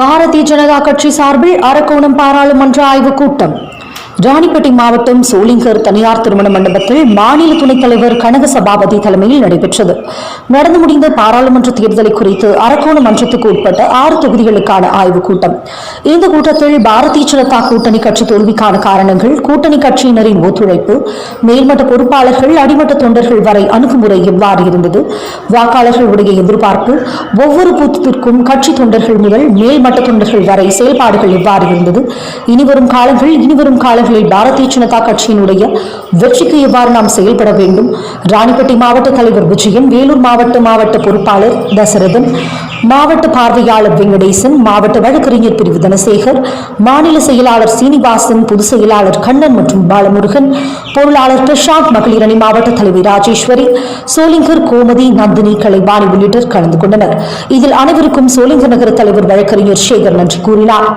பாரதிய ஜனதா கட்சி சார்பில் அரக்கோணம் பாராளுமன்ற ஆய்வுக் கூட்டம். ராணிப்பேட்டை மாவட்டம் சோளிங்கர் தனியார் திருமண மண்டபத்தில் மாநில துணைத் தலைவர் கனக சபாபதி தலைமையில் நடைபெற்றது. நடந்து முடிந்த பாராளுமன்ற தேர்தலை குறித்து அரக்கோண மன்றத்துக்கு உட்பட்ட ஆறு தொகுதிகளுக்கான ஆய்வுக் கூட்டம். இந்த கூட்டத்தில் பாரதிய ஜனதா கூட்டணி கட்சி தோல்விக்கான காரணங்கள் கூட்டணி கட்சியினரின் ஒத்துழைப்பு மேல்மட்ட பொறுப்பாளர்கள் அடிமட்ட தொண்டர்கள் வரை அணுகுமுறை எவ்வாறு இருந்தது வாக்காளர்களுடைய எதிர்பார்ப்பு ஒவ்வொரு பூத்திற்கும் கட்சி தொண்டர்கள் முதல் மேல்மட்ட தொண்டர்கள் வரை செயல்பாடுகள் எவ்வாறு இருந்தது இனிவரும் காலங்கள் இனிவரும் காலங்கள் காலங்களில் பாரதிய ஜனதா கட்சியினுடைய வெற்றிக்கு எவ்வாறு நாம் செயல்பட வேண்டும்? ராணிப்பட்டி மாவட்ட தலைவர் விஜயன் வேலூர் மாவட்ட மாவட்ட பொறுப்பாளர் தசரதன் மாவட்ட பார்வையாளர் வெங்கடேசன் மாவட்ட வழக்கறிஞர் பிரிவு தனசேகர் மாநில செயலாளர் சீனிவாசன் பொதுச் செயலாளர் கண்ணன் மற்றும் பாலமுருகன் பொருளாளர் பிரசாந்த் மகளிர் அணி மாவட்ட தலைவி ராஜேஸ்வரி சோலிங்கர் கோமதி நந்தினி கலைவாணி உள்ளிட்டோர் கலந்து கொண்டனர். இதில் அனைவருக்கும் சோலிங்கர் நகர தலைவர் வழக்கறிஞர் சேகர் நன்றி கூறினார்.